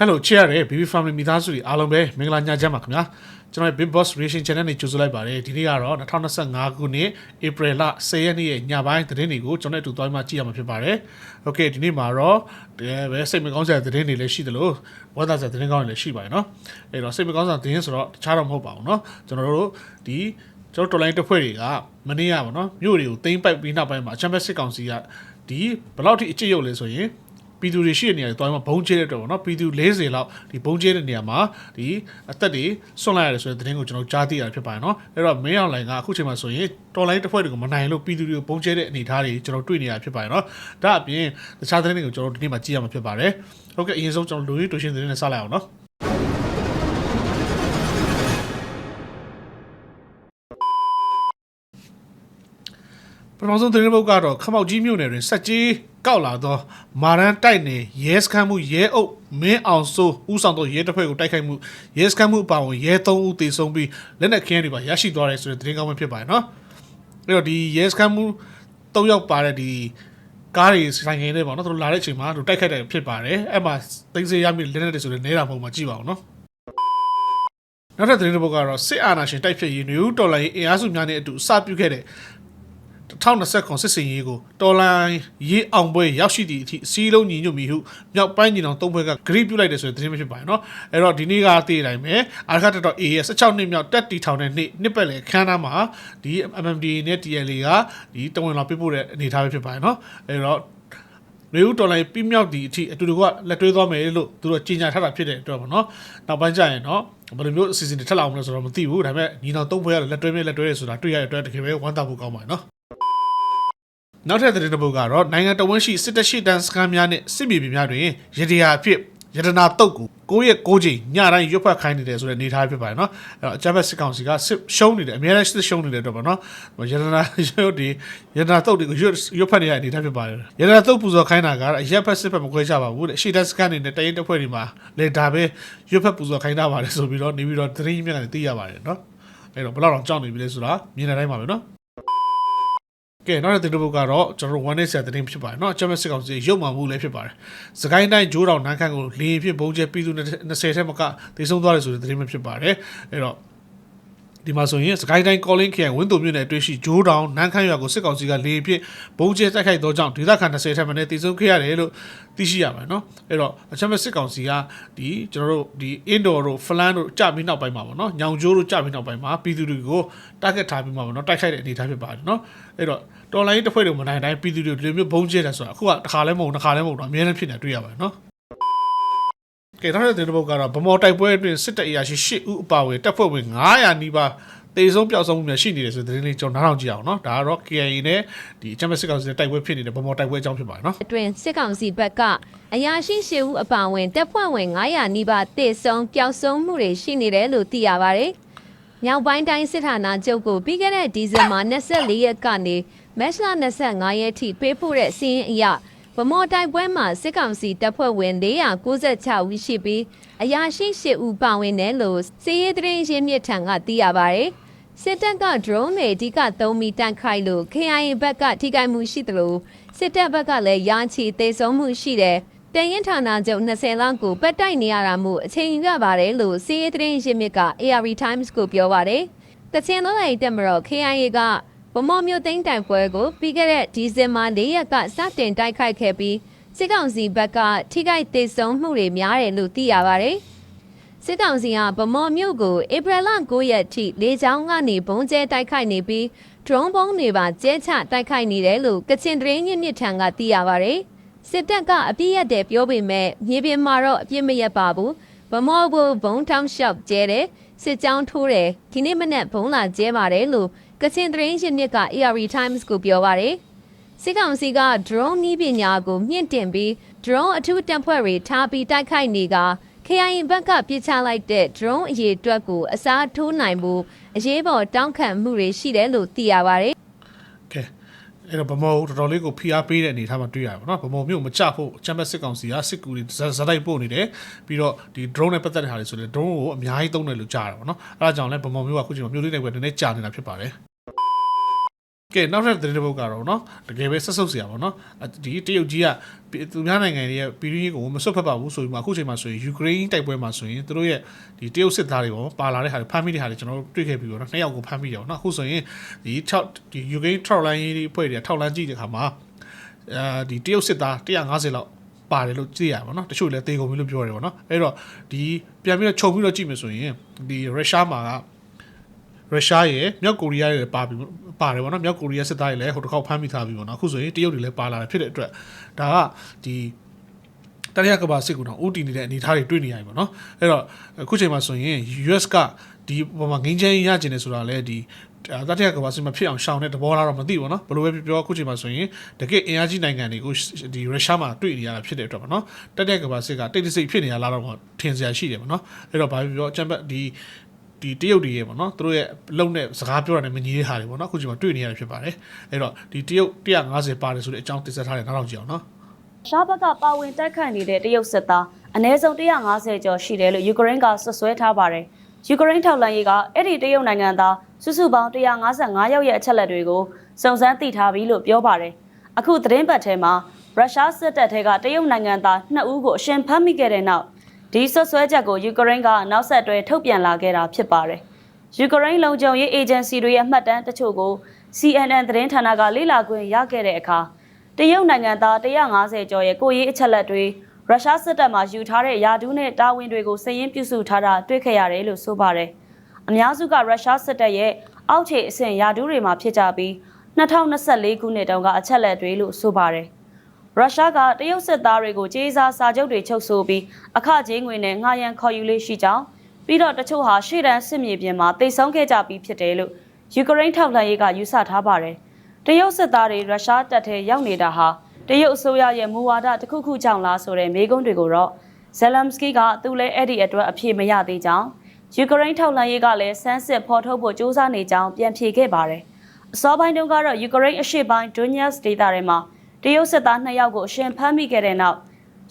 Hello ချစ်ရတဲ့ BB Family မိသားစုတွေအားလုံးပဲမင်္ဂလာညချမ်းပါခင်ဗျာကျွန်တော်ရဲ့ Big Boss Reaction Channel နဲ့ကြိုဆိုလိုက်ပါတယ်ဒီနေ့ကတော့2025ခုနှစ် April လ10ရက်နေ့ရဲ့ညပိုင်းသတင်းတွေကိုကျွန်တော်တို့အတူသွားမှကြည့်ရမှာဖြစ်ပါတယ် Okay ဒီနေ့မှာတော့တကယ်ပဲစိတ်မကောင်းစရာသတင်းတွေလည်းရှိသလိုဝမ်းသာစရာသတင်းကောင်းတွေလည်းရှိပါတယ်เนาะအဲ့တော့စိတ်မကောင်းစရာသတင်းဆိုတော့တခြားတော့မဟုတ်ပါဘူးเนาะကျွန်တော်တို့ဒီကျွန်တော်တော်လိုင်းတစ်ဖွဲ့တွေကမနေ့ကပေါ့နော်မြို့တွေကိုတိမ့်ပိုက်ပြီးနောက်ပိုင်းမှာချမ်ပီယံစစ်ကောင်စီကဒီဘယ်လောက်ထိအကျစ်ရုပ်လဲဆိုရင် ပြည်သူတွေရှိတဲ့နေရာတွေတွားမှာဘုံကျဲတဲ့အတွက်ပေါ့နော်ပြည်သူ40လောက်ဒီဘုံကျဲတဲ့နေရာမှာဒီအသက်တွေဆွန့်လိုက်ရတယ်ဆိုတဲ့သတင်းကိုကျွန်တော်ကြားသိရတာဖြစ်ပါတယ်နော်အဲ့တော့မင်းအောင်လိုင်ကအခုချိန်မှာဆိုရင်တော်လိုင်းတစ်ဖွဲ့တွေကိုမနိုင်လို့ပြည်သူတွေကိုဘုံကျဲတဲ့အနေအထားတွေကျွန်တော်တွေ့နေရဖြစ်ပါတယ်နော်ဒါအပြင်တခြားသတင်းတွေကိုကျွန်တော်ဒီနေ့မှာကြည့်ရမှာဖြစ်ပါတယ်ဟုတ်ကဲ့အရင်ဆုံးကျွန်တော်လူကြီးတူရှင်သတင်းနဲ့စလိုက်အောင်နော် ပထမဆုံးသတင်းပုတ်ကတော့ခမောက်ကြီးမြို့နယ်တွင်စက်ကြီးကောက်လာသောမာရန်တိုက်နေရဲစခန်းမှုရဲအုပ်မင်းအောင်စိုးဦးဆောင်သောရဲတပ်ဖွဲ့ကိုတိုက်ခိုက်မှုရဲစခန်းမှုအပါအဝင်ရဲ3ဦးသေဆုံးပြီးလက်နက်ခင်းတွေပါရရှိသွားတယ်ဆိုတဲ့သတင်းကောင်းပဲဖြစ်ပါတယ်နော်အဲ့တော့ဒီရဲစခန်းမှု3ယောက်ပါတဲ့ဒီကားတွေဆိုင်ငယ်တွေပေါ့နော်သူတို့လာတဲ့အချိန်မှာသူတိုက်ခိုက်တယ်ဖြစ်ပါတယ်အဲ့မှာသိသိရမိလက်နက်တွေဆိုတဲ့နေတာပုံမှာကြည့်ပါအောင်နော်နောက်ထပ်သတင်းတစ်ပုဒ်ကတော့စစ်အာဏာရှင်တိုက်ဖြတ်ရေးနယူးတော်လိုင်းအင်အားစုများနဲ့အတူအစပြုခဲ့တဲ့ 2020ခုစစ်စင်ရေးကိုတော်လိုင်းရေးအောင်ပွဲရောက်ရှိသည့်အထိအစည်းလုံးညီညွတ်မိဟုမြောက်ပိုင်းညီနောင်သုံးဘက်ကဂရိပြုလိုက်တယ်ဆိုတဲ့သတင်းပဲဖြစ်ပါတယ်နော်အဲ့တော့ဒီနေ့ကသိတဲ့အတိုင်းပဲအာခတ်တော် A ရဲ့16နှစ်မြောက်တက်တီထောင်တဲ့နေ့နှစ်ပတ်လည်ခန်းသားမှာဒီ MMD နဲ့ TLA ကဒီတဝင်လောက်ပြပို့တဲ့အနေအထားပဲဖြစ်ပါတယ်နော်အဲ့တော့နေဦးတော်လိုင်းပြမြောက်ဒီအထိအတူတူကလက်တွဲသွားမယ်လို့သူတို့ကြီးညာထားတာဖြစ်တဲ့အတွက်ပေါ့နော်နောက်ပိုင်းကျရင်တော့ဘယ်လိုမျိုးအစီအစဉ်တွေထက်လာအောင်လဲဆိုတော့မသိဘူးဒါပေမဲ့ညီနောင်သုံးဘက်ကလက်တွဲမယ်လက်တွဲရဆိုတာတွေ့ရတဲ့အတွက်တကယ်ပဲဝမ်းသာဖို့ကောင်းပါတယ်နော် နောက်ထပ်သတင်းတစ်ပုဒ်ကတော့နိုင်ငံတော်ဝန်ရှိစစ်တပ်ရှိတန်းစခန်းများနဲ့စစ်မြေပြင်များတွင်ရတရာအဖြစ်ရတနာတုတ်ကိုကိုယ့်ရဲ့ကိုချိန်ညတိုင်းရွတ်ဖတ်ခိုင်းနေတယ်ဆိုတဲ့အနေအထားဖြစ်ပါတယ်နော်အဲ့တော့အကြမ်းဖက်စစ်ကောင်စီကစစ်ရှုံးနေတယ်အများအားစစ်ရှုံးနေတဲ့အတွက်ပေါ့နော်ရတနာရုပ်ဒီရတနာတုတ်တွေကိုရွတ်ရွတ်ဖတ်နေရတဲ့အနေအထားဖြစ်ပါတယ်ရတနာတုတ်ပူဇော်ခိုင်းတာကအရက်ဖက်စစ်ဖက်မခွဲကြပါဘူးတဲ့ရှေ့တန်းစခန်းနေနဲ့တရင်တစ်ဖွဲ့တွေမှာလေဒါပဲရွတ်ဖက်ပူဇော်ခိုင်းတာပါတယ်ဆိုပြီးတော့နေပြီးတော့သတင်းမြင့်ကနေသိရပါတယ်နော်အဲ့တော့ဘယ်တော့တော့ကြောက်နေပြီလဲဆိုတာမြင်တဲ့အတိုင်းပါပဲနော်ကဲနောက်တဲ့တင်တပုတ်ကတော့ကျွန်တော်တို့1 day ဆက်သတင်းဖြစ်ပါတယ်เนาะအချမ်းစစ်ကောင်စီရုပ်မှမှုလည်းဖြစ်ပါတယ်စကိုင်းတိုင်းဂျိုးတောင်နန်းခန့်ကိုလေရင်ဖြစ်ဘုံကျဲပြည်သူ20ထက်မကတေဆုံးသွားတယ်ဆိုတဲ့သတင်းပဲဖြစ်ပါတယ်အဲ့တော့ ဒီမှာဆိုရင်စကိုင်းတိုင်း calling ခရိုင်ဝင်းတုံမြို့နယ်အတွင်းရှိဂျိုးတောင်နန်းခန့်ရွာကိုစစ်ကောင်စီကလေရင်ဖြစ်ဘုံကျဲတိုက်ခိုက်သောကြောင့်ဒေသခံ20ထက်မနည်းတေဆုံးခဲ့ရတယ်လို့သိရှိရပါတယ်เนาะအဲ့တော့အချမ်းစစ်ကောင်စီကဒီကျွန်တော်တို့ဒီ indoor တို့ flan တို့ကြပြီးနောက်ပိုင်းမှာပေါ့เนาะညောင်ကျိုးတို့ကြပြီးနောက်ပိုင်းမှာပြည်သူတွေကို target ထားပြီးမှာပေါ့เนาะတိုက်ခိုက်တဲ့အနေအထားဖြစ်ပါတယ်เนาะအဲ့တော့ တော်လိုင်းတစ်ဖွဲ့တွေမနိုင်တိုင်းပြည်သူတွေဒီလိုမျိုးဘုံကျဲတယ်ဆိုတာအခုကတစ်ခါလဲမဟုတ်တစ်ခါလဲမဟုတ်တော့အများနဲ့ဖြစ်နေတွေ့ရပါတယ်နော် ကဲနောက်တဲ့တဲ့ဘုတ်ကတော့ဗမော်တိုက်ပွဲအတွင်းစစ်တပ်အရာရှိ၈ဦးအပါအဝင်တပ်ဖွဲ့ဝင်900နီးပါးတေဆုံးပျောက်ဆုံးမှုများရှိနေတယ်ဆိုတဲ့သတင်းလေးကျွန်တော်နားထောင်ကြည့်အောင်နော်ဒါကတော့ KIA နဲ့ဒီအချမ်းမစစ်ကောင်စီနဲ့တိုက်ပွဲဖြစ်နေတဲ့ဗမော်တိုက်ပွဲအကြောင်းဖြစ်ပါတယ်နော်အတွင်စစ်ကောင်စီဘက်ကအရာရှိရှစ်ဦးအပါအဝင်တပ်ဖွဲ့ဝင်900နီးပါးတေဆုံးပျောက်ဆုံးမှုတွေရှိနေတယ်လို့သိရပါတယ်။မြောက်ပိုင်းတိုင်းစစ်ဌာနချုပ်ကိုပြီးခဲ့တဲ့ဒီဇင်ဘာ24ရက်ကနေမတ်လ25ရက်ထိပေးပို့တဲ့စီးရင်အရ ဗမော်တိုက်ပွဲမှာစစ်ကောင်စီတပ်ဖွဲ့ဝင်496ဦးရှိပြီးအရာရှိ8ဦးပါဝင်တယ်လို့စီးရဲသတင်းရင်းမြစ်ထံကသိရပါတယ်။စစ်တပ်က drone တွေအဓိကသုံးပြီးတန့်ခိုက်လို့ KIA ဘက်ကထိခိုက်မှုရှိသလိုစစ်တပ်ဘက်ကလည်းရာချီသေဆုံးမှုရှိတယ်။တရင်ဌာနချုပ်20လောက်ကိုပတ်တိုက်နေရတာမို့အချိန်ယူရပါတယ်လို့စီးရဲသတင်းရင်းမြစ်က AR Times ကိုပြောပါတယ်။တချင်လုံးလိုက်တက်မတော့ KIA က ဗမော်မြို့သိန်းတိုင်ပွဲကိုပြီးခဲ့တဲ့ဒီဇင်ဘာ၄ရက်ကစတင်တိုက်ခိုက်ခဲ့ပြီးစစ်ကောင်စီဘက်ကထိခိုက်သေဆုံးမှုတွေများတယ်လို့သိရပါတယ်။စစ်ကောင်စီကဗမော်မြို့ကိုဧပြီလ9ရက်ထိလေကြောင်းကနေဘုံကျဲတိုက်ခိုက်နေပြီး drone ဘုံတွေပါကျဲချတိုက်ခိုက်နေတယ်လို့ကချင်သတင်းရင်းမြစ်ထံကသိရပါဗျ။စစ်တပ်ကအပြစ်ရက်တယ်ပြောပေမဲ့မြေပြင်မှာတော့အပြစ်မရက်ပါဘူး။ဗမော်ကိုဘုံထောင်းလျှောက်ကျဲတယ်စစ်ကြောင်းထိုးတယ်ဒီနေ့မနေ့ဘုံလာကျဲပါတယ်လို့ ကချင်သတင်းရင်းမြစ်က AR Times ကိုပြောပါတယ်။စစ်ကောင်စီက drone နည်းပညာကိုမြင့်တင်ပြီး drone အထူးတပ်ဖွဲ့တွေထားပြီးတိုက်ခိုက်နေက KIA ဘက်ကပြစ်ချလိုက်တဲ့ drone အရေးအတွက်ကိုအစားထိုးနိုင်ဖို့အရေးပေါ်တောင်းခံမှုတွေရှိတယ်လို့သိရပါတယ်ကဲအဲ့တော့ဗမော်တော်တော်လေးကိုဖိအားပေးတဲ့အနေအထားမှာတွေ့ရပါတော့ဗမော်မြို့မချဖို့အချမ်းမစစ်ကောင်စီကစစ်ကူတွေဇက်တိုက်ပို့နေတယ်ပြီးတော့ဒီ drone နဲ့ပတ်သက်တဲ့ဟာတွေဆိုရင် drone ကိုအများကြီးသုံးတယ်လို့ကြားတာပေါ့နော်အဲဒါကြောင့်လဲဗမော်မြို့ကအခုချိန်မှာမြို့လေးတွေပဲနည်းနည်းကြာနေတာဖြစ်ပါတယ် ကဲနောက်ထပ်သတင်းတစ်ပုဒ်ကတော့เนาะတကယ်ပဲဆက်ဆုပ်စရာပေါ့เนาะဒီတရုတ်ကြီးကသူများနိုင်ငံတွေရဲ့ပြည်တွင်းရေးကိုမစွတ်ဖက်ပါဘူးဆိုပြီးမှအခုချိန်မှာဆိုရင်ယူကရိန်းတိုက်ပွဲမှာဆိုရင်သူတို့ရဲ့ဒီတရုတ်စစ်သားတွေပေါ့ပါလာတဲ့ဟာတွေဖမ်းမိတဲ့ဟာတွေကျွန်တော်တို့တွေ့ခဲ့ပြီးတော့နှစ်ယောက်ကိုဖမ်းမိတယ်ပေါ့เนาะအခုဆိုရင်ဒီ6ဒီယူကရိန်းထောက်လိုင်းရေးအဖွဲ့တွေထောက်လန်းကြည့်တဲ့ခါမှာအဲဒီတရုတ်စစ်သား150လောက်ပါတယ်လို့သိရပါတော့เนาะတချို့လည်းသေကုန်ပြီလို့ပြောတယ်ပေါ့เนาะအဲ့တော့ဒီပြန်ပြီးတော့ခြုံပြီးတော့ကြည့်မယ်ဆိုရင်ဒီရုရှားမှာက ရုရှားရဲ့မြောက်ကိုရီးယားရဲ့ပါပြီးပါတယ်ဗောနော်မြောက်ကိုရီးယားစစ်သားတွေလည်းဟိုတစ်ခေါက်ဖမ်းမိထားပြီဗောနော်အခုဆိုရင်တရုတ်တွေလည်းပါလာတယ်ဖြစ်တဲ့အတွက်ဒါကဒီတရရကဘာစစ်ကူတော့ဦးတည်နေတဲ့အနေအထားတွေတွေ့နေရတယ်ဗောနော်အဲ့တော့အခုချိန်မှာဆိုရင် US ကဒီပေါ်မှာငင်းချမ်းရကျင်နေဆိုတာလည်းဒီတတိယကဘာစစ်မဖြစ်အောင်ရှောင်တဲ့သဘောလားတော့မသိဘူးเนาะဘယ်လိုပဲပြောအခုချိန်မှာဆိုရင်တကယ်အင်အားကြီးနိုင်ငံတွေကိုဒီရုရှားမှာတွေ့နေရတာဖြစ်တဲ့အတွက်ပေါ့နော်တတိယကဘာစစ်ကတိတ်တဆိတ်ဖြစ်နေရလားတော့ထင်စရာရှိတယ်ပေါ့နော်အဲ့တော့ဘာဖြစ်ပြောအချမ်းဘတ်ဒီ ဒီတရုတ်တွေရဲ့ပေါ့နော်သူတို့ရဲ့လုံနဲ့စကားပြောတာနဲ့မညီတဲ့ဟာတွေပေါ့နော်အခုချိန်မှာတွေ့နေရတယ်ဖြစ်ပါတယ်အဲ့တော့ဒီတရုတ်150ပါတယ်ဆိုတဲ့အကြောင်းတင်ဆက်ထားတယ်နောက်တော့ကြည့်အောင်နော်ရှားဘက်ကပါဝင်တိုက်ခိုက်နေတဲ့တရုတ်စစ်သားအနည်းဆုံး150ကျော်ရှိတယ်လို့ယူကရိန်းကဆွဆွဲထားပါတယ်။ယူကရိန်းထောက်လှမ်းရေးကအဲ့ဒီတရုတ်နိုင်ငံသားစုစုပေါင်း155ယောက်ရဲ့အချက်လက်တွေကိုစုံစမ်းသိထားပြီလို့ပြောပါတယ်။အခုသတင်းပတ်ထဲမှာရုရှားစစ်တပ်ထဲကတရုတ်နိုင်ငံသား2ဦးကိုအရှင်ဖမ်းမိခဲ့တဲ့နောက် ဒီဆွဆွဲချက်ကိုယူကရိန်းကနောက်ဆက်တွဲထုတ်ပြန်လာခဲ့တာဖြစ်ပါတယ်။ယူကရိန်းလုံခြုံရေးအေဂျင်စီတွေရဲ့မှတ်တမ်းတချို့ကို CNN သတင်းဌာနကလေ့လာခွင့်ရခဲ့တဲ့အခါတရုတ်နိုင်ငံသား150ကျော်ရဲ့ကိုရေးအချက်လက်တွေရုရှားစစ်တပ်မှယူထားတဲ့ယာဒူးနဲ့တာဝန်တွေကိုစည်ရင်းပြုစုထားတာတွေ့ခဲ့ရတယ်လို့ဆိုပါတယ်။အများစုကရုရှားစစ်တပ်ရဲ့အောက်ခြေအဆင့်ယာဒူးတွေမှာဖြစ်ကြပြီး2024ခုနှစ်တုန်းကအချက်လက်တွေလို့ဆိုပါတယ်။ ရုရှားကတရုတ်စစ်သားတွေကိုကြေးစားစာချုပ်တွေချုပ်ဆိုပြီးအခကြေးငွေနဲ့ငှားရမ်းခေါ်ယူလေးရှိကြောင်းပြီးတော့တချို့ဟာရှေ့တန်းစစ်မြေပြင်မှာတိတ်ဆုံးခဲ့ကြပြီးဖြစ်တယ်လို့ယူကရိန်းထောက်လှမ်းရေးကယူဆထားပါတယ်။တရုတ်စစ်သားတွေရုရှားတပ်ထဲရောက်နေတာဟာတရုတ်အစိုးရရဲ့မူဝါဒတစ်ခုခုကြောင့်လားဆိုတဲ့မေးခွန်းတွေကိုတော့ဇယ်လမ်စကီကသူလည်းအဲ့ဒီအတွက်အဖြေမရသေးကြောင်းယူကရိန်းထောက်လှမ်းရေးကလည်းစမ်းစစ်ဖော်ထုတ်ဖို့ကြိုးစားနေကြောင်းပြန်ဖြေခဲ့ပါတယ်။အစောပိုင်းတုန်းကတော့ယူကရိန်းအရှေ့ပိုင်းဒွန်ညက်စ်ဒေသထဲမှာ တရုတ်စစ်သား2ယောက်ကိုအရှင်ဖမ်းမိခဲ့တဲ့နောက်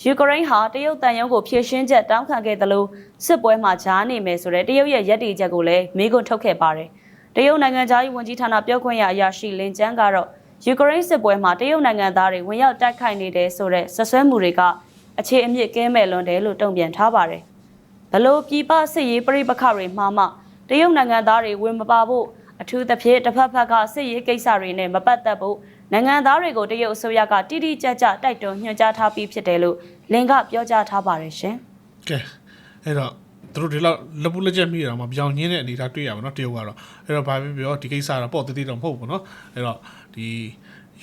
ယူကရိန်းဟာတရုတ်တန်ယုံကိုဖြည့်ရှင်းချက်တောင်းခံခဲ့သလိုစစ်ပွဲမှာဂျားနေမယ်ဆိုတဲ့တရုတ်ရဲ့ရည်တည်ချက်ကိုလည်းမေးခွန်းထုတ်ခဲ့ပါတယ်။တရုတ်နိုင်ငံသားရေးဝန်ကြီးဌာနပြောခွင့်ရအရာရှိလင်ကျန်းကတော့ယူကရိန်းစစ်ပွဲမှာတရုတ်နိုင်ငံသားတွေဝင်ရောက်တိုက်ခိုက်နေတယ်ဆိုတဲ့ဆွဆွဲမှုတွေကအခြေအမြစ်ကင်းမဲ့လွန်တယ်လို့တုံ့ပြန်ထားပါတယ်။ဘလို့ပြည်ပစစ်ရေးပြိပခတွေမှာမှတရုတ်နိုင်ငံသားတွေဝင်မပါဖို့အထူးသဖြင့်တစ်ဖက်ဖက်ကစစ်ရေးကိစ္စတွေနဲ့မပတ်သက်ဖို့ နိုင်ငံသားတွေကိုတရုတ်အစိုးရကတိတိကျကျတိုက်တွန်းညွှန်ကြားထားပြီးဖြစ်တယ်လို့လင်ကပြောကြားထားပါတယ်ရှင်။ ကဲအဲ့တော့သူတို့ဒီလောက်လက်ပူလက်ချက်မိရအောင်မပြောင်းညင်းတဲ့အနေအထားတွေ့ရပါတော့တရုတ်ကတော့အဲ့တော့ဘာဖြစ်ပြောဒီကိစ္စကတော့ပေါ့တည်တည်တော့မဟုတ်ဘူးเนาะအဲ့တော့ဒီ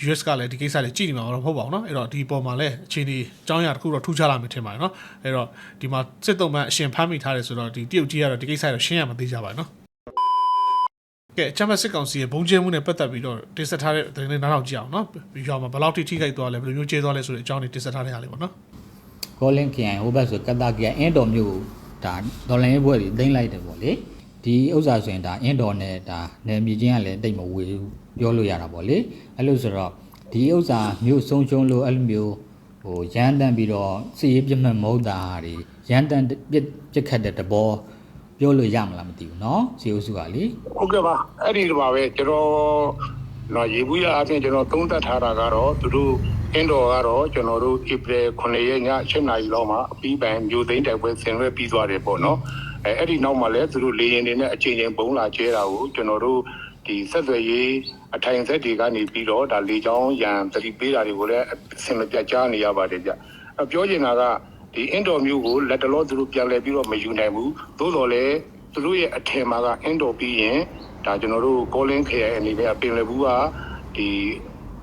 US ကလည်းဒီကိစ္စတွေကြည့်နေမှာတော့မဟုတ်ပါဘူးเนาะအဲ့တော့ဒီပေါ်မှာလည်းအခြေအနေအကြောင်းအရာတစ်ခုတော့ထူးခြားလာမယ်ထင်ပါတယ်เนาะအဲ့တော့ဒီမှာစစ်တုံးမှအရှင်ဖမ်းမိထားတယ်ဆိုတော့ဒီတရုတ်ကြီးကတော့ဒီကိစ္စတော့ရှင်းရမသေးကြပါဘူးเนาะ ကဲအချမ်းမဲ့စစ်ကောင်စီရဲ့ဘုံကျဲမှုနဲ့ပတ်သက်ပြီးတော့တင်ဆက်ထားတဲ့သတင်းလေးနားထောင်ကြည့်အောင်နော်ရွာမှာဘယ်လောက်ထိထိခိုက်သွားလဲဘယ်လိုမျိုးကျေသွားလဲဆိုတဲ့အကြောင်းတွေတင်ဆက်ထားတဲ့အားလေးပေါ့နော်ကောလင်းခရိုင်ဟိုဘက်ဆိုကတကီယာအင်းတော်မျိုးဒါဒေါ်လန်ရေးဘွဲ့တွေတင်လိုက်တယ်ပေါ့လေဒီဥစ္စာဆိုရင်ဒါအင်းတော်နဲ့ဒါနယ်မြေချင်းကလည်းတိတ်မဝေဘူးပြောလို့ရတာပေါ့လေအဲ့လိုဆိုတော့ဒီဥစ္စာမျိုးဆုံးချုံလို့အဲ့လိုမျိုးဟိုရမ်းတန့်ပြီးတော့စည်ရေးပြမှတ်မဟုတ်တာတွေရမ်းတန့်ပြစ်ပြစ်ခတ်တဲ့တဘော ပြောလို့ရမလားမသိဘူးเนาะစီဥစုကလေ ဟုတ်ကဲ့ပါအဲ့ဒီလိုပါပဲကျွန်တော်တော့ရေဘူးရအပြင်ကျွန်တော်သုံးသပ်ထားတာကတော့သူတို့အင်းတော်ကတော့ကျွန်တော်တို့ဧပြီ9ရက်ည7နာရီလောက်မှာအပြီးပိုင်းမြို့သိမ်းတိုက်ပွဲဆင်နွှဲပြီးသွားတယ်ပေါ့နော်အဲအဲ့ဒီနောက်မှာလည်းသူတို့လေရင်တွေနဲ့အချိန်ချင်းပုံလာကျဲတာကိုကျွန်တော်တို့ဒီဆက်သွယ်ရေးအထိုင်ဆက်တွေကနေပြီးတော့ဒါလေချောင်းရန်တတိပေးတာတွေကိုလည်းအဆင်မပြတ်ကြားနေရပါတယ်ကြအပြောချင်တာက ဒီအင်တော်မျိုးကိုလက်တလောသူတို့ပြန်လဲပြီးတော့မယူနိုင်ဘူးသို့တော်လည်း သူတို့ရဲ့အထင်မှာကအင်တော်ပြီးရင်ဒါကျွန်တော်တို့ကောလင်းခရိုင်အနေနဲ့ပင်လယ်ဘူးကဒီ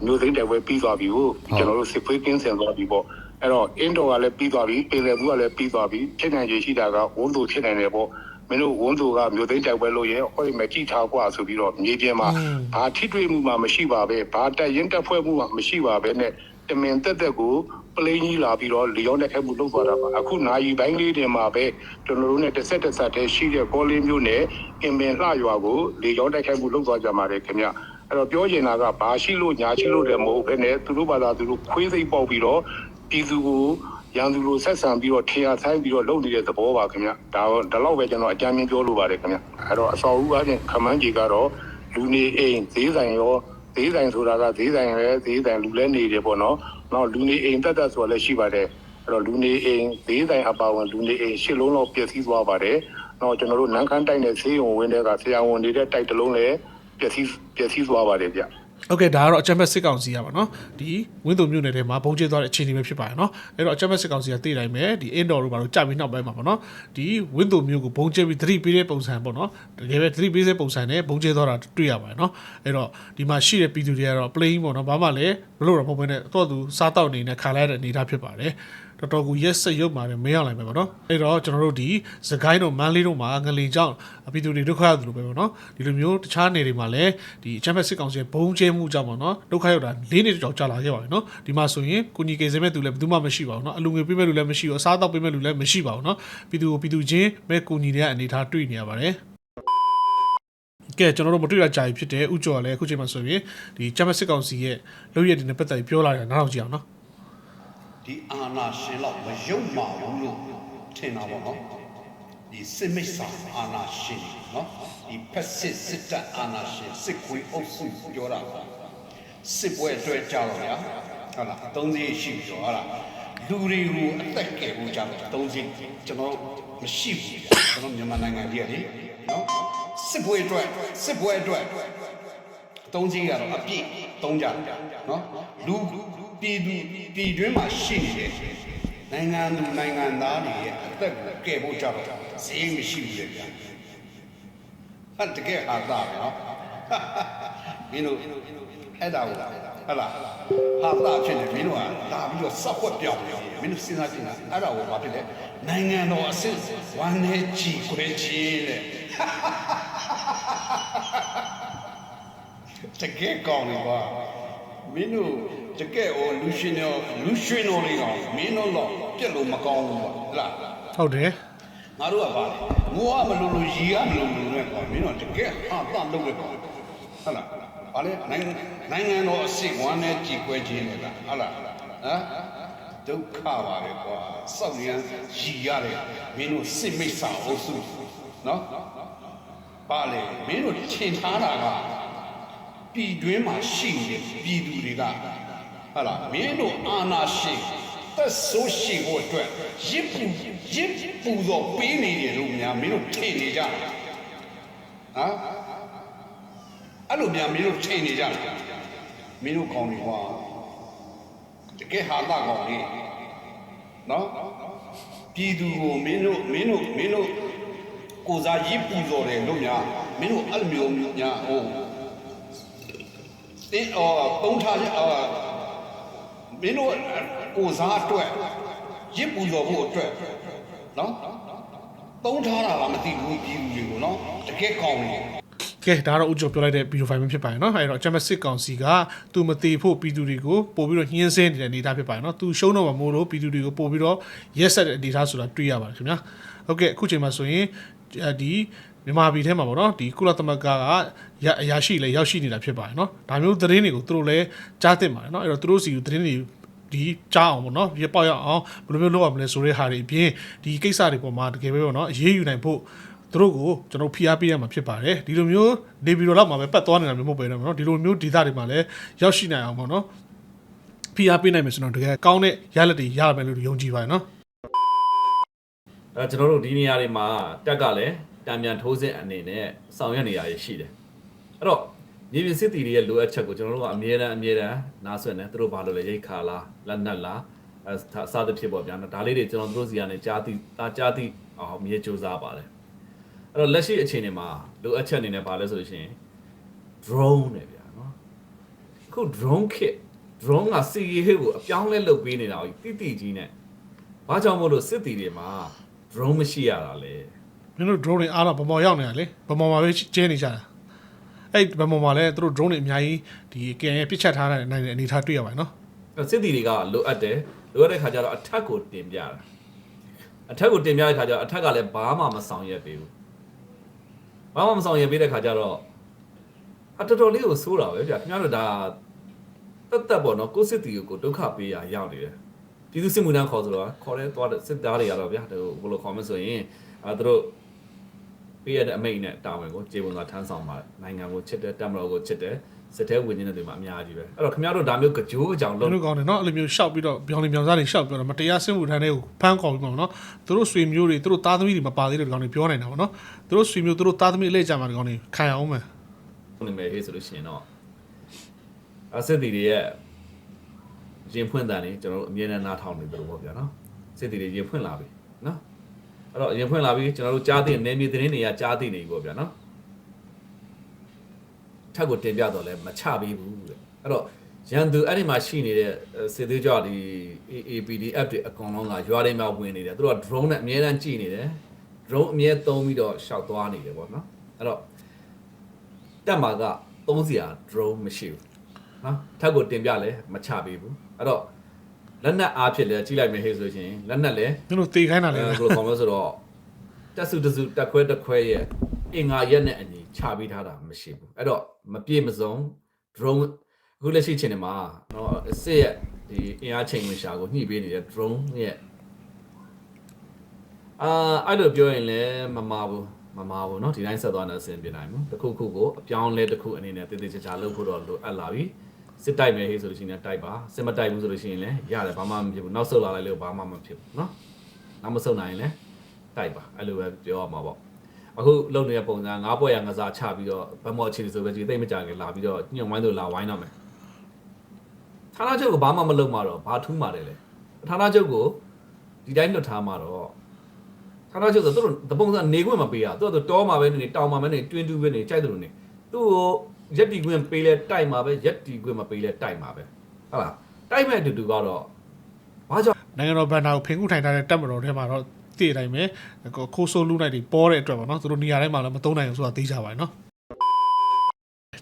မျိုးသိန်းတယ်ဝဲပြီးသွားပြီကိုကျွန်တော်တို့စစ်ဖွေးကင်းစင်သွားပြီပေါ့အဲ့တော့အင်တော်ကလည်းပြီးသွားပြီပင်လယ်ဘူးကလည်းပြီးသွားပြီဖြစ်နိုင်ခြေရှိတာကဝန်သူဖြစ်နိုင်တယ်ပေါ့မင်းတို့ဝန်သူကမျိုးသိန်းတယ်ဝဲလို့ရဲဟောဒီမဲ့ကြည့်ထားกว่าဆိုပြီးတော့မြေပြင်မှာဘာထိတွေ့မှုမှမရှိပါပဲဘာတက်ရင်တက်ဖွဲ့မှုမှမရှိပါပဲနဲ့တမင်တက်တက်ကို ပလိန်ကြီးလာပြီးတော့လီယောနဲ့အဲ့မှုလုပ်သွားတာပါအခုနာယီပိုင်းလေးတင်မှာပဲကျွန်တော်တို့နဲ့တစ်ဆက်တစ်ဆက်တည်းရှိတဲ့ကောလင်းမျိုးနဲ့အင်ပင်လှရွာကိုလီယောတိုက်ခိုက်မှုလုပ်သွားကြမှာတယ်ခင်ဗျအဲ့တော့ပြောချင်တာကဘာရှိလို့ညာရှိလို့တယ်မဟုတ်ဘဲနဲ့သူတို့ဘာသာသူတို့ခွေးစိတ်ပေါက်ပြီးတော့ပြည်သူကိုရန်သူလိုဆက်ဆံပြီးတော့ထေရဆိုင်ပြီးတော့လုပ်နေတဲ့သဘောပါခင်ဗျဒါတော့ဒီလောက်ပဲကျွန်တော်အကြမ်းမြင်ပြောလိုပါတယ်ခင်ဗျအဲ့တော့အစောဦးအချင်းခမန်းကြီးကတော့လူနေအိမ်ဈေးဆိုင်ရောဈေးဆိုင်ဆိုတာကဈေးဆိုင်ပဲဈေးဆိုင်လူလဲနေတယ်ပေါ့နော် နောက်လူနေအိမ်တက်တက်ဆိုတာလည်းရှိပါတယ်အဲ့တော့လူနေအိမ်ဈေးဆိုင်အပါဝင်လူနေအိမ်ရှစ်လုံးလောက်ပျက်စီးသွားပါတယ်နောက်ကျွန်တော်တို့နန်းခမ်းတိုက်တဲ့ဈေးရုံဝင်းတွေကဆရာဝန်နေတဲ့တိုက်တစ်လုံးလည်းပျက်စီးပျက်စီးသွားပါတယ်ဗျ ဟုတ်ကဲ့ဒါကတော့အချမ်းဘက်စစ်ကောင်စီရပါနော်ဒီဝင်းသူမြို့နယ်ထဲမှာဘုံကျဲသွားတဲ့အခြေအနေပဲဖြစ်ပါတယ်နော်အဲ့တော့အချမ်းဘက်စစ်ကောင်စီကတည်တိုင်းပဲဒီအင်ဒေါ်တို့ဘာလို့ကြာပြီးနောက်ပိုင်းမှာပေါ့နော်ဒီဝင်းသူမြို့ကိုဘုံကျဲပြီးသတိပေးတဲ့ပုံစံပေါ့နော်တကယ်ပဲသတိပေးတဲ့ပုံစံနဲ့ဘုံကျဲသွားတာတွေ့ရပါတယ်နော်အဲ့တော့ဒီမှာရှိတဲ့ပြည်သူတွေကတော့ playing ပေါ့နော်ဘာမှလည်းမလို့တော့ပုံမှန်နဲ့တော့သူစားတောက်နေတဲ့ခါလိုက်တဲ့အနေအထားဖြစ်ပါတယ် တော်တော်ကိုရက်စက်ရုပ်မာတယ်မင်းအောင်လိုက်ပဲပေါ့နော်အဲ့တော့ကျွန်တော်တို့ဒီစကိုင်းတို့မန်းလေးတို့မှာငလင်ကြောင့်ပြည်သူတွေဒုက္ခရောက်သလိုပဲပေါ့နော်ဒီလိုမျိုးတခြားနေတွေမှာလည်းဒီအချမ်းဖက်စစ်ကောင်စီရဲ့ဘုံကျဲမှုကြောင့်ပေါ့နော်ဒုက္ခရောက်တာ၄နှစ်ကြောင်ကြာလာခဲ့ပါပြီနော်ဒီမှာဆိုရင်ကုညီကေစမဲ့သူလည်းဘယ်သူမှမရှိပါဘူးနော်အလူငွေပေးမဲ့လူလည်းမရှိဘူးအစားတောက်ပေးမဲ့လူလည်းမရှိပါဘူးနော်ပြည်သူကိုပြည်သူချင်းပဲကုညီတဲ့အနေထားတွေ့နေရပါတယ်ကဲကျွန်တော်တို့မတွေ့ရကြာပြီဖြစ်တဲ့ဥကျော်ကလည်းအခုချိန်မှာဆိုရင်ဒီချမ်းဖက်စစ်ကောင်စီရဲ့လုပ်ရည်တွေနဲ့ပတ်သက်ပြီးပြောလာတာနားထောင်ကြည့်အောင်နော် ဒီအာနာရှင်တော့မယုံမှာဘူးလို့ထင်တာပေါ့နော်ဒီစစ်မိတ်ဆာအာနာရှင်နော်ဒီဖက်စစ်စစ်တပ်အာနာရှင်စစ်ခွေအုပ်စုပြောတာပေါ့စစ်ပွဲအတွက်ကြောက်ရဟုတ်လားသုံးစီရှိပြီဆိုဟုတ်လားလူတွေကိုအသက်ကယ်ဖို့ကြောက်သုံးစီကျွန်တော်မရှိဘူးကျွန်တော်မြန်မာနိုင်ငံကြီးကလေနော်စစ်ပွဲအတွက်စစ်ပွဲအတွက်သုံးကြီးကတော့အပြည့်သုံးကြတယ်နော်လူ ပြည်သူပြည်တွင်းမှာရှိနေတဲ့နိုင်ငံသူနိုင်ငံသားတွေရဲ့အသက်ကိုကယ်ဖို့ကြတော့ဈေးမရှိဘူးလေဗျာဟာတကယ်ဟာသားပဲနော်မင်းတို့အဲ့ဒါကိုဟလာဟာသားဖြစ်နေမင်းတို့ကလာပြီးတော့စက်ွက်ပြောင်းပြောင်းမင်းတို့စဉ်းစားကြည့်လားအဲ့ဒါကိုဘာဖြစ်လဲနိုင်ငံတော်အစစ်ဝမ်းနေကြည်ခွဲခြင်းတဲ့တကယ်ကောင်းတယ်ကွာမင်းတို့ တကယ်ဟိုလူရှင်ရောလူရွှင်တော်လေးကောင်မင်းတို့တော့ပြက်လို့မကောင်းဘူးကွာဟလားဟုတ်တယ်ငါတို့ကပါလေငိုကမလို့လို့ရီကမလို့လို့နဲ့ကွာမင်းတို့တကယ်ဟာတလုပ်ရကွာဟုတ်လားဘာလဲနိုင်ငံနိုင်ငံတော်အစစ်ဝမ်းနဲ့ကြည်ကွဲခြင်းလေလားဟုတ်လားဟမ်ဒုက္ခပါလေကွာစောက်ရန်ရီရတယ်မင်းတို့စစ်မိတ်ဆာအုပ်စုနော်ပါလေမင်းတို့ထင်ထားတာကပြည်တွင်းမှာရှိနေတဲ့ပြည်သူတွေက ဟာလားမင်းတို့အာနာရှိသက်ဆိုးရှိဖို့အတွက်ရစ်ပူရစ်ပူတော့ပေးနေတယ်လို့များမင်းတို့ထင်နေကြတယ်ဟမ်အဲ့လိုများမင်းတို့ထင်နေကြတယ်မင်းတို့ကောင်းနေကွာတကယ်ဟာတာကောင်းနေနော်ပြည်သူကိုမင်းတို့မင်းတို့မင်းတို့ကိုစားရစ်ပူတော်တယ်လို့များမင်းတို့အဲ့လိုမျိုးများဟိုတင်းအော်ပုံထားရအော် မင်းတို့ကိုစားအတွက်ရစ်ပူဇော်ဖို့အတွက်နော်ပုံထားတာကမသိဘူးပြည်သူတွေကိုနော်တကယ်ကောင်းတယ် ကဲဒါတော့ဥကျော်ပြောလိုက်တဲ့ဗီဒီယိုဖိုင်ပဲဖြစ်ပါတယ်เนาะအဲ့တော့ချမ်းမစစ်ကောင်စီကသူမသေးဖို့ပြည်သူတွေကိုပို့ပြီးတော့ညှင်းဆဲနေတဲ့အနေအထားဖြစ်ပါတယ်เนาะသူရှုံးတော့မှာမို့လို့ပြည်သူတွေကိုပို့ပြီးတော့ရက်ဆက်တဲ့အနေအထားဆိုတာတွေ့ရပါတယ်ခင်ဗျာဟုတ်ကဲ့အခုချိန်မှာဆိုရင်ဒီ မြန်မာပြည်ထဲမှာပေါ့နော်ဒီကုလသမဂ္ဂကရအရာရှိလဲရောက်ရှိနေတာဖြစ်ပါတယ်เนาะဒါမျိုးသတင်းတွေကိုသူတို့လည်းကြားသိပါတယ်เนาะအဲ့တော့သူတို့စီကိုသတင်းတွေဒီကြားအောင်ပေါ့နော်ပြပေါက်ရအောင်ဘယ်လိုမျိုးလုပ်ရမလဲဆိုတဲ့ဟာတွေအပြင်ဒီကိစ္စတွေပေါ်မှာတကယ်ပဲပေါ့နော်အရေးယူနိုင်ဖို့သူတို့ကိုကျွန်တော်ဖိအားပေးရမှာဖြစ်ပါတယ်ဒီလိုမျိုးနေပြည်တော်လောက်မှာပဲပတ်သွားနေတာမျိုးမဟုတ်ပဲเนาะဒီလိုမျိုးဒေသတွေမှာလည်းရောက်ရှိနိုင်အောင်ပေါ့နော်ဖိအားပေးနိုင်မယ်ဆိုတော့တကယ်ကောင်းတဲ့ရလဒ်တွေရမယ်လို့ယုံကြည်ပါတယ်เนาะ အဲကျွန်တော်တို့ဒီနေရာတွေမှာတက်ကလည်း တံမြန်ထိုးစစ်အနေနဲ့ဆောင်ရွက်နေရရရှိတယ်အဲ့တော့မြေပြင်စစ်တီတွေရဲ့လိုအပ်ချက်ကိုကျွန်တော်တို့ကအမြဲတမ်းအမြဲတမ်းနားဆွင့်တယ်သူတို့ဘာလို့လဲရိတ်ခါလားလက်နက်လားအဲအစသဖြင့်ပေါ့ဗျာနော်ဒါလေးတွေကျွန်တော်တို့စီကနေကြားသိတာကြားသိအောင်မြေစူးစမ်းပါတယ်အဲ့တော့လက်ရှိအခြေအနေမှာလိုအပ်ချက်အနေနဲ့ဘာလဲဆိုလို့ရှိရင် drone နဲ့ဗျာနော်အခု drone kit drone ကစီရီဟစ်ကိုအပြောင်းလဲလုပ်ပေးနေတာကိုတိတိကြီးနဲ့ဘာကြောင့်မို့လို့စစ်တီတွေမှာ drone မရှိရတာလဲ မင်းတို့ drone တွေအားတော့ဗမော်ရောက်နေတာလေဗမော်မှာပဲကျဲနေကြတာအဲ့ဗမော်မှာလည်းသူတို့ drone တွေအများကြီးဒီ KN ရဲ့ပြစ်ချက်ထားတဲ့နိုင်တဲ့အနေထားတွေ့ရပါတယ်နော်စစ်တီတွေကလိုအပ်တယ်လိုအပ်တဲ့ခါကျတော့အထက်ကိုတင်ပြတာအထက်ကိုတင်ပြတဲ့ခါကျတော့အထက်ကလည်းဘာမှမဆောင်ရွက်ပေးဘူးဘာမှမဆောင်ရွက်ပေးတဲ့ခါကျတော့အတော်တော်လေးကိုဆိုးတာပဲဗျာခင်ဗျားတို့ဒါတက်တက်ပေါ့နော်ကိုစစ်တီကိုကိုဒုက္ခပေးရရောက်နေတယ်ပြည်သူစစ်မှုထမ်းခေါ်ဆိုတော့ခေါ်တဲ့သွားတဲ့စစ်သားတွေရတော့ဗျာဟိုဘယ်လိုခေါ်မလဲဆိုရင်အဲသူတို့ ပေးရတဲ့အမိန့်နဲ့တာဝန်ကိုကျေပွန်စွာထမ်းဆောင်ပါနိုင်ငံကိုချစ်တယ်တပ်မတော်ကိုချစ်တယ် စစ်တဲဝင်နေတဲ့တွေမှာအများကြီးပဲအဲ့တော့ခင်ဗျားတို့ဒါမျိုးကြိုးအကြောင် ဘယ် လုပ် လိုကောင်းလဲเนาะအဲ့လိုမျိုးရှောက်ပြီးတော့ပြောင်းနေပြောင်းစားနေရှောက်ပြောတော့မတရားစင်မှုထမ်းတွေကိုဖမ်းခေါ်ပြီးမှာပေါ့เนาะသူတို့ဆွေမျိုးတွေသူတို့သားသမီးတွေမပါသေးတဲ့ကောင်တွေပြောနေတာပေါ့เนาะသူတို့ဆွေမျိုးသူတို့သားသမီးအလေးကြမှာဒီကောင်တွေခံရအောင်မယ် နေမယ်ဟေးဆိုလို့ရှိရင်တော့အစစ်တီတွေရဲ့ရင်ဖွင့်တန်နေကျွန်တော်တို့အမြဲတမ်းနားထောင်နေတယ်လို့ပေါ့ဗျာနော်စစ်တီတွေရင်ဖွင့်လာပြီနော် အဲ့တော့ရင်ဖွင့်လာပြီကျွန်တော်တို့ကြားသိနေမြေသတင်းတွေကကြားသိနေပြီပေါ့ဗျာနော်ထပ်ကိုတင်ပြတော့လဲမချပေးဘူးတဲ့အဲ့တော့ရန်သူအဲ့ဒီမှာရှိနေတဲ့စစ်သေးကြဒီ AAPDF တွေအကောင်လုံးကရွာတွေမှာဝင်နေတယ်သူတို့က drone နဲ့အမြဲတမ်းကြည့်နေတယ် drone အမြဲသုံးပြီးတော့ရှောက်သွားနေတယ်ပေါ့နော်အဲ့တော့တက်မှာကသုံးစရာ drone မရှိဘူးနော်ထပ်ကိုတင်ပြလဲမချပေးဘူးအဲ့တော့ လက်နက်အားဖြစ်လဲကြီးလိုက်မယ်ဟေ့ဆိုရှင်လက်နက်လဲ သူတို့တေခိုင်းတာလေ အဲဘယ်လိုခေါ်မလဲဆိုတော့တက်စုတစုတက်ခွဲတက်ခွဲရဲ့အင်္ဂါရက်နဲ့အညီချပေးထားတာမရှိဘူးအဲ့တော့မပြေမစုံ drone အခုလက်ရှိချိန်နေမှာနော်စစ်ရဲ့ဒီအင်အားချိန်ဝင်ရှာကိုညှိပေးနေတဲ့ drone ရဲ့အာအဲ့လိုပြောရင်လည်းမမာဘူးမမာဘူးเนาะဒီတိုင်းဆက်သွားနေအဆင်ပြေနိုင်ဘူးတစ်ခုခုကိုအပြောင်းလဲတစ်ခုအနေနဲ့တည်တည်ချာချာလုပ်ဖို့တော့လိုအပ်လာပြီ စစ်တိုက်မယ်ဟေးဆိုလို့ရှိရင်လည်းတိုက်ပါစစ်မတိုက်ဘူးဆိုလို့ရှိရင်လည်းရတယ်ဘာမှမဖြစ်ဘူးနောက်ဆုတ်လာလိုက်လို့ဘာမှမဖြစ်ဘူးเนาะနောက်မဆုတ်နိုင်ရင်လည်းတိုက်ပါအဲ့လိုပဲပြောရမှာပေါ့အခုလုံနေတဲ့ပုံစံငါးပွဲရငစားချပြီးတော့ဗမော့ချီဆိုပဲဒီသိမ့်မကြခင်လာပြီးတော့ညှို့ဝိုင်းတို့လာဝိုင်းတော့မယ်ဌာနချုပ်ကဘာမှမလုပ်မှာတော့ဘာထူးမှာလဲလေဌာနချုပ်ကိုဒီတိုင်းလွတ်ထားမှာတော့ ခါတော့ကျတော့သူတို့တပုံစံနေခွင့်မပေးရသူတို့တောမှာပဲနေတောင်မှာပဲနေတွင်းတူးပဲနေကြိုက်တယ်လို့နေသူ့ကို ရက်တီခွင့်ပေးလဲတိုက်မှာပဲရက်တီခွင့်မပေးလဲတိုက်မှာပဲဟုတ်လားတိုက်မဲ့အတူတူကတော့ဘာကြောင့်နိုင်ငံတော်ဘန်နာကိုဖင်ကူထိုင်ထားတဲ့တပ်မတော်ထဲမှာတော့တည်တိုင်းပဲခိုးဆိုးလူနိုင်တွေပေါ်တဲ့အတွက်ပေါ့နော်သူတို့နေရာတိုင်းမှာလည်းမသုံးနိုင်ဘူးဆိုတာသိကြပါတယ်နော်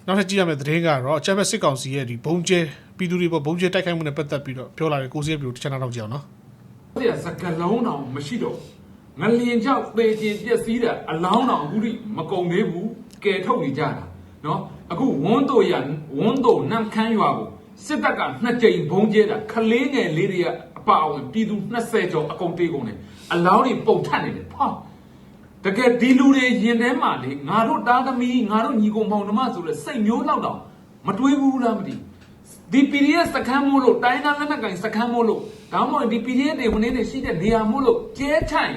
နောက်ထပ်ကြည့်ရမယ့်သတင်းကတော့အချက်မဲ့စစ်ကောင်စီရဲ့ဒီဘုံကျဲပြည်သူတွေပေါ်ဘုံကျဲတိုက်ခိုက်မှုနဲ့ပတ်သက်ပြီးတော့ပြောလာတဲ့ကိုစီးရပြည်တစ်ချက်နောက်ကြည့်အောင်နော်။အဲ့ဒါစကလုံးတောင်မရှိတော့ဘူးငလျင်ကြောက်ပေကျင်ပြက်စီးတာအလောင်းတောင်အခုထိမကုံသေးဘူးကဲထုတ်နေကြတာ နော်အခုဝန်းတို့ရဝန်းတို့နမ်ခမ်းရွာကိုစစ်တပ်ကနှစ်ကြိမ်ဘုံကျဲတာခလေးငယ်လေးတွေကအပါအဝင်ပြည်သူ20ကျော်အကုန်တေးကုန်တယ်အလောင်းတွေပုံထပ်နေတယ်ဟာတကယ်ဒီလူတွေရင်ထဲမှာလေငါတို့တားသမီးငါတို့ညီကောင်မောင်နှမဆိုလဲစိတ်မျိုးလောက်တောင်မတွေးဘူးလားမသိဘူးဒီ PDF စခန်းမို့လို့တိုင်းသားလက်နက်ကင်စခန်းမို့လို့ဒါမှမဟုတ်ဒီ PDF တွေဝင်နေရှိတဲ့နေရာမို့လို့ကျဲထိုင်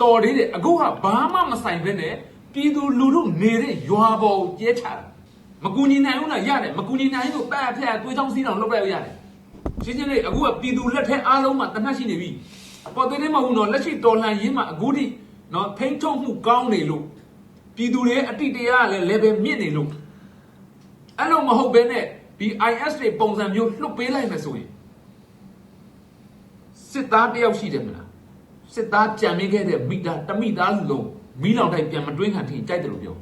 တော်သေးတယ်အခုကဘာမှမဆိုင်ဘဲနဲ့ ပြည်သူလူထုနေတဲ့ရွာပေါ်ကိုကျဲချတာမကူညီနိုင်ဘူးလားရတယ်မကူညီနိုင်ဘူးပတ်ဖက်သွေးချောင်းစီးတောင်လုပ်လိုက်ရတယ်ရှင်းရှင်းလေးအခုကပြည်သူလက်ထက်အားလုံးမှာတနတ်ရှိနေပြီအပေါ်သေးသေးမဟုတ်ဘူးနော်လက်ရှိတော်လှန်ရေးမှာအခုထိနော်ဖိမ့်ထုံမှုကောင်းနေလို့ပြည်သူတွေအတိတရားကလည်း level မြင့်နေလို့အဲ့လိုမဟုတ်ဘဲနဲ့ဒီ IS တွေပုံစံမျိုးလွတ်ပေးလိုက်မယ်ဆိုရင်စစ်သားတယောက်ရှိတယ်မလားစစ်သားကြံမိခဲ့တဲ့မိသားတမိသားလုံး မီးလောင်တိုင်းပြန်မတွင်းခံထင်ကြိုက်တယ်လို့ပြော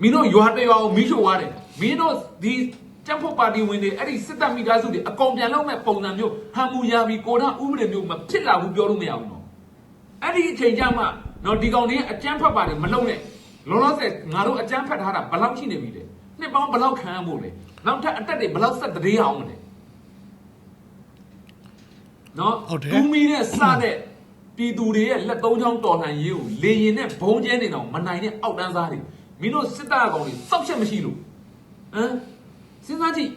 မင်းတို့ရွာတရွာကိုမီးရှို့သွားတယ်မင်းတို့ဒီကျန်းဖို့ပါတီဝင်တွေအဲ့ဒီစစ်တပ်မိသားစုတွေအကောင်ပြန်လုပ်မဲ့ပုံစံမျိုးဟန်မူရပြီးကိုရဥပဒေမျိုးမဖြစ်လာဘူးပြောလို့မရဘူးနော်အဲ့ဒီအချိန်ကျမှနော်ဒီကောင်တွေအကြမ်းဖက်ပါတယ်မလုပ်နဲ့လောလောဆယ်ငါတို့အကြမ်းဖက်ထားတာဘယ်လောက်ရှိနေပြီလဲနှစ်ပေါင်းဘယ်လောက်ခံရဖို့လဲနောက်ထပ်အတက်တွေဘယ်လောက်ဆက်တရေအောင်မလဲနော်ဟုတ်တယ်ကူမီနဲ့စတဲ့ ပြည်သူတွေရဲ့လက်သုံးချောင်းတော်လှန်ရေးကိုလေရင်နဲ့ဘုံကျဲနေတော့မနိုင်တဲ့အောက်တန်းသားတွေမင်းတို့စစ်တပ်ကောင်တွေစောက်ချက်မရှိလို့ဟမ်စဉ်းစားကြည့်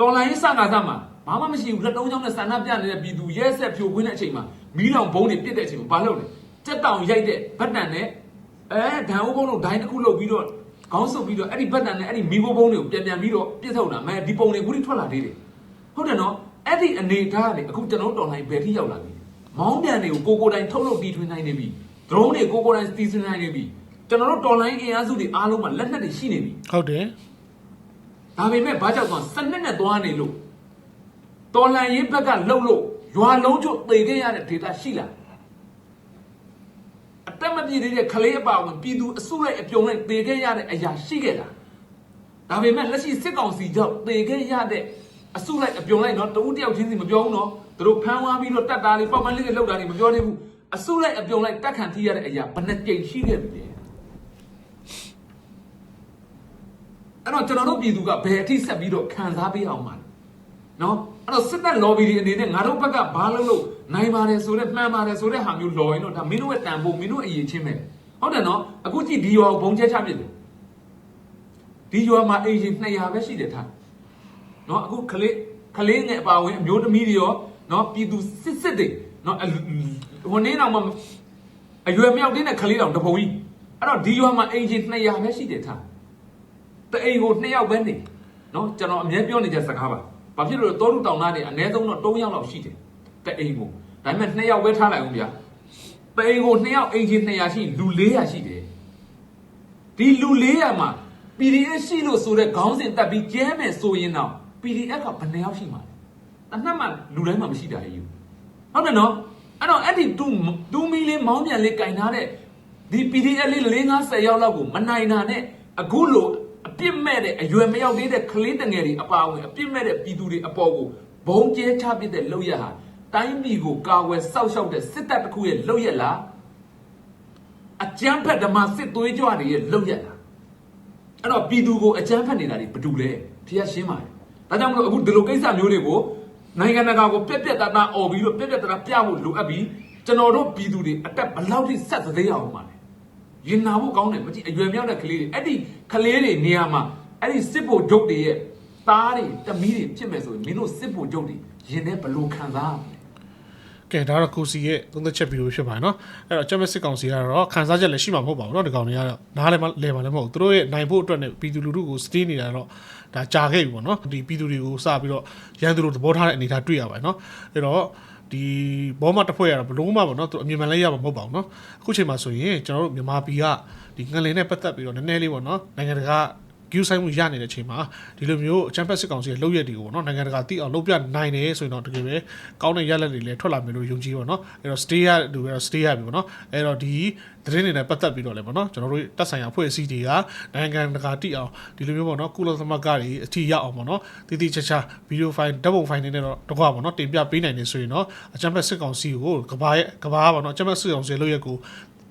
တော်လှန်ရေးစကားစမှာဘာမှမရှိဘူးလက်သုံးချောင်းနဲ့ဆန္ဒပြနေတဲ့ပြည်သူရဲဆက်ဖြိုခွင်းတဲ့အချိန်မှာမီးလောင်ဘုံတွေပြစ်တဲ့အချိန်မှာဘာလုပ်လဲစက်တောင်ရိုက်တဲ့ဗတ်တန်နဲ့အဲဒန်ဦးဘုံတို့ဒိုင်းတစ်ခုလုပ်ပြီးတော့ခေါင်းဆုပ်ပြီးတော့အဲ့ဒီဗတ်တန်နဲ့အဲ့ဒီမီးဘုံဘုံတွေကိုပြန်ပြန်ပြီးတော့ပြစ်ထုတ်တာမဲဒီပုံတွေခုထိထွက်လာသေးတယ်ဟုတ်တယ်နော်အဲ့ဒီအနေထားကနေအခုကျွန်တော်တော်လှန်ရေးဘယ်ထိရောက်လာပြီ မောင်းပြန်တွေကိုကိုကိုတိုင်ထုတ်လုပ်တီထွင်နိုင်နေပြီဒရုန်းတွေကိုကိုတိုင်တီထွင်နိုင်နေပြီကျွန်တော်တို့တော်လိုင်းအင်အားစုတွေအားလုံးမှာလက်နက်တွေရှိနေပြီဟုတ်တယ်ဒါပေမဲ့ဘာကြောင့်သွားစနစ်နဲ့သွားနေလို့တော်လန်ရေးဘက်ကလှုပ်လို့ရွာလုံးချို့သေခဲ့ရတဲ့ဒေတာရှိလားအတက်မပြေသေးတဲ့ခလေးအပါဝင်ပြည်သူအစုလိုက်အပြုံလိုက်သေခဲ့ရတဲ့အရာရှိခဲ့လားဒါပေမဲ့လက်ရှိစစ်ကောင်စီကြောင့်သေခဲ့ရတဲ့ အစုလိုက်အပြုံလိုက်နော်တဦးတယောက်ချင်းစီမပြောဘူးနော်သူတို့ဖမ်းဝါးပြီးတော့တတ်တာလေးပေါက်ပန်းလေးတွေလှုပ်တာတွေမပြောသေးဘူးအစုလိုက်အပြုံလိုက်တက်ခံထိရတဲ့အရာဘယ်နှကြိမ်ရှိခဲ့ပြီလဲအဲ့တော့ကျွန်တော်တို့ပြည်သူကဘယ်အထိဆက်ပြီးတော့ခံစားပေးအောင်မှာလဲနော်အဲ့တော့စစ်တပ် lobby တွေအနေနဲ့ငါတို့ဘက်ကဘာလုပ်လို့နိုင်ပါတယ်ဆိုတဲ့မှန်ပါတယ်ဆိုတဲ့ဟာမျိုးလော်ရင်တော့ဒါမင်းတို့ရဲ့တန်ဖိုးမင်းတို့အရေးချင်းပဲဟုတ်တယ်နော်အခုကြည့်ဒီရောဘုံချက်ချပြစ်တယ်ဒီရွာမှာအိမ်ရှင်200ပဲရှိတယ်ထား နော်အခုခလေးခလေးငယ်အပါဝင်အမျိုးသမီးတွေရောနော်ပြည်သူစစ်စစ်တွေနော်အဟိုနေတော့မှအရွယ်မြောက်တင်းတဲ့ခလေးတောင်တပုံကြီးအဲ့တော့ဒီရွာမှာအိမ်ရှင်200ပဲရှိတယ်ထားတအိမ်ကို2ယောက်ပဲနေနော်ကျွန်တော်အမြဲပြောနေကြစကားပါဘာဖြစ်လို့လဲတောတုတောင်သားတွေအနည်းဆုံးတော့3ယောက်လောက်ရှိတယ်တအိမ်ကိုဒါပေမဲ့2ယောက်ပဲထားလိုက်အောင်ဗျာတအိမ်ကို2ယောက်အိမ်ရှင်200ရှိရင်လူ400ရှိတယ်ဒီလူ400မှာ PDF ရှိလို့ဆိုတဲ့ခေါင်းစဉ်တက်ပြီးကျဲမယ်ဆိုရင်တော့ PDF ကဘယ်နှယောက်ရှိမှာလဲတနက်မှလူတိုင်းမှာမရှိတာကြီးဟုတ်တယ်နော်အဲ့တော့အဲ့ဒီ2 2မီလေးမောင်းပြန်လေးကင်ထားတဲ့ဒီ PDF လေး4 50ရောက်လောက်ကိုမနိုင်တာနဲ့အခုလိုအပြစ်မဲ့တဲ့အရွယ်မရောက်သေးတဲ့ကလေးတငယ်တွေအပါအဝင်အပြစ်မဲ့တဲ့ပြည်သူတွေအပေါ်ကိုဘုံကျဲချပစ်တဲ့လောက်ရဟာတိုင်းပြည်ကိုကာဝယ်စောက်ရှောက်တဲ့စစ်တပ်တစ်ခုရဲ့လောက်ရလားအကြမ်းဖက်ဓမ္မစစ်သွေးကြွတွေရဲ့လောက်ရက်တာအဲ့တော့ပြည်သူကိုအကြမ်းဖက်နေတာတွေဘာတူလဲဖျက်ရှင်းပါတယ် ဒါကြောင့်မလို့အခုဒီလိုကိစ္စမျိုးတွေကိုနိုင်ငံတကာကိုပြက်ပြက်သားသားអော်ပြီးတော့ပြက်ပြက်သားသားပြဖို့လိုအပ်ပြီးကျွန်တော်တို့ပြည်သူတွေအတက်ဘယ်လောက်ထိဆက်သသေးအောင်ပါလဲရင်နာဖို့ကောင်းတယ်မကြည့်အရွယ်မြောက်တဲ့ကလေးတွေအဲ့ဒီကလေးတွေနေရာမှာအဲ့ဒီစစ်ဖို့ဂျုတ်တွေရဲ့သားတွေတမီးတွေဖြစ်မယ်ဆိုရင်မင်းတို့စစ်ဖို့ဂျုတ်တွေရင်ထဲဘယ်လိုခံစားရမလဲ ကဲဒါတော့ကိုစီရဲ့သုံးသက်ချက်ဗီဒီယိုဖြစ်ပါတယ်နော်အဲ့တော့ကျမစစ်ကောင်စီကတော့ခန်းစားချက်လည်းရှိမှာမဟုတ်ပါဘူးเนาะဒီကောင်တွေကတော့နားလည်းမလဲပါလည်းမဟုတ်ဘူးသူတို့ရဲ့နိုင်ဖို့အတွက်နဲ့ပြည်သူလူထုကိုစတေးနေတာတော့ ဒါကြာခဲ့ပြီပေါ့နော်ဒီပြည်သူတွေကိုစပြီးတော့ရန်သူတို့သဘောထားတဲ့အနေအထားတွေ့ရပါတယ်နော်အဲ့တော့ဒီဘောမတစ်ဖွဲ့ကတော့ဘလုံးမပေါ့နော်သူအမြင်မှန်လဲရမှာမဟုတ်ပါဘူးနော်အခုချိန်မှာဆိုရင်ကျွန်တော်တို့မြန်မာပြည်ကဒီငလင်နဲ့ပတ်သက်ပြီးတော့နည်းနည်းလေးပေါ့နော်နိုင်ငံတကာ ကျူးဆိုင်မှုရနေတဲ့အချိန်မှာဒီလိုမျိုးအချမ်းဖက်စစ်ကောင်စီရဲ့လုပ်ရက်တွေကိုပေါ့နော်နိုင်ငံတကာသိအောင်လုပ်ပြနိုင်တယ်ဆိုရင်တော့တကယ်ပဲကောင်းတဲ့ရလဒ်တွေလည်းထွက်လာမယ်လို့ယုံကြည်ပါတော့အဲ့တော့ stay ရလူပဲတော့ stay ရပြီပေါ့နော်အဲ့တော့ဒီသတင်းတွေနဲ့ပတ်သက်ပြီးတော့လည်းပေါ့နော်ကျွန်တော်တို့တက်ဆိုင်ရာအဖွဲ့အစည်းတွေကနိုင်ငံတကာသိအောင်ဒီလိုမျိုးပေါ့နော်ကုလသမဂ္ဂတွေအထီးရအောင်ပေါ့နော်တည်တည်ချာချာဗီဒီယိုဖိုင်ဓာတ်ပုံဖိုင်တွေနဲ့တော့တကွာပေါ့နော်တင်ပြပေးနိုင်နေဆိုရင်တော့အချမ်းဖက်စစ်ကောင်စီကိုကဘာရဲ့ကဘာပေါ့နော်အချမ်းဖက်စစ်ကောင်စီရဲ့လုပ်ရက်ကို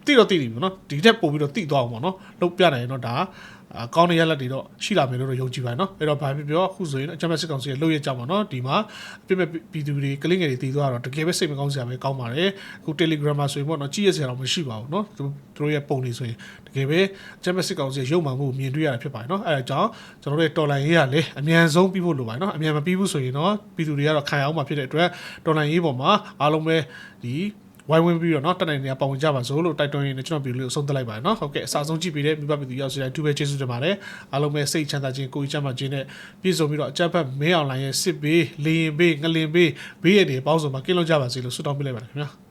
တိတော့တိပြီပေါ့နော်ဒီတက်ပို့ပြီးတော့တိသွားအောင်ပေါ့နော်လုပ်ပြနိုင်ရင်တော့ဒါအ ကောင်းတဲ့ရလက်တွေတော့ရှိလာမယ်လို့တော့ယုံကြည်ပါတယ်နော်အဲ့တော့ဘာဖြစ်ပြောအခုဆိုရင်အချမ်းဖက်စစ်ကောင်စီရဲ့လုပ်ရက်ကြောင့်ပေါ့နော်ဒီမှာအပြစ်မဲ့ပြည်သူတွေကလင်းငယ်တွေတည်သွားတော့တကယ်ပဲစိတ်မကောင်းစရာပဲကောင်းပါတယ်အခု Telegram မှာဆိုရင်ပေါ့နော်ကြည့်ရစရာတော့မရှိပါဘူးနော်သူတို့ရဲ့ပုံတွေဆိုရင်တကယ်ပဲအချမ်းဖက်စစ်ကောင်စီရဲ့ရုပ်မှန်မှုကိုမြင်တွေ့ရတာဖြစ်ပါတယ်နော်အဲ့ဒါကြောင့်ကျွန်တော်တို့ရဲ့တော်လိုင်းရေးကလည်းအမြန်ဆုံးပြီးဖို့လိုပါတယ်နော်အမြန်မပြီးဘူးဆိုရင်တော့ပြည်သူတွေကတော့ခံရအောင်မှာဖြစ်တဲ့အတွက်တော်လိုင်းရေးပေါ်မှာအားလုံးပဲဒီ ဝိုင်းဝန်းပြီးတော့เนาะတက်နိုင်နေရပေါဝင်ကြပါစို့လို့တိုက်တွန်းရင်းနဲ့ကျွန်တော်ဗီဒီယိုလေးကိုဆုံးသက်လိုက်ပါတယ်เนาะဟုတ်ကဲ့အစားဆုံးကြည့်ပြီးတဲ့မိဘပြည်သူရောက်စီတိုင်းအထူးပဲကျေးဇူးတင်ပါတယ်အားလုံးပဲစိတ်ချမ်းသာခြင်းကိုယ်ကြီးချမ်းသာခြင်းနဲ့ပြည့်စုံပြီးတော့အကြပ်ဖက်မင်းအွန်လိုင်းရဲ့စစ်ဘေးလေရင်ဘေးငလင်ဘေးဘေးရည်တွေပေါင်းစုံမှာကင်းလုံးကြပါစေလို့ဆုတောင်းပေးလိုက်ပါတယ်ခင်ဗျာ